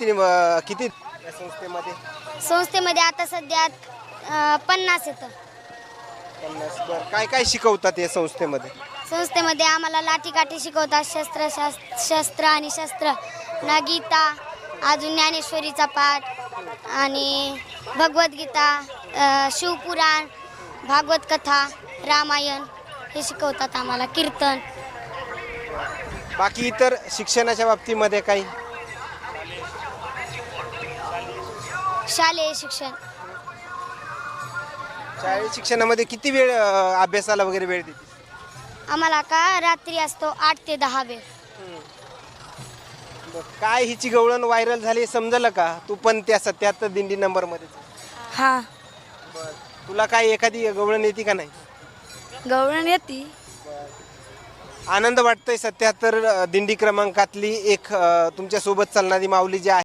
अं, किती या संस्थेमध्ये? संस्थेमध्ये आता सध्या अ, पन्नास येतं पन्नास. बरं काय काय शिकवतात या संस्थेमध्ये? संस्थेमध्ये आम्हाला लाठीकाठी शिकवतात शस्त्र शास शस्त्र आणि शस्त्र. नगीता अजून ज्ञानेश्वरीचा पाठ आणि भगवद्गीता अ, शिवपुराण भागवत कथा रामायण हे शिकवतात आम्हाला कीर्तन. बाकी इतर शिक्षणाच्या बाबतीमध्ये काही? शालेय शिक्षण. शाळेत शिक्षणामध्ये किती वेळ अं, अभ्यासाला वगैरे वेळ देते? आम्हाला का रात्री असतो आठ ते दहा वेळ. काय हिची गवळण व्हायरल झाली हे समजलं का? तू पण त्या सत्याहत्तर दिंडी नंबरमध्ये. हा. तुला काय एखादी गवळण येते का नाही? गवळण येते. आनंद वाटतोय सत्याहत्तर दिंडी क्रमांकातली एक अं, तुमच्यासोबत चालणारी माऊली जी आहे.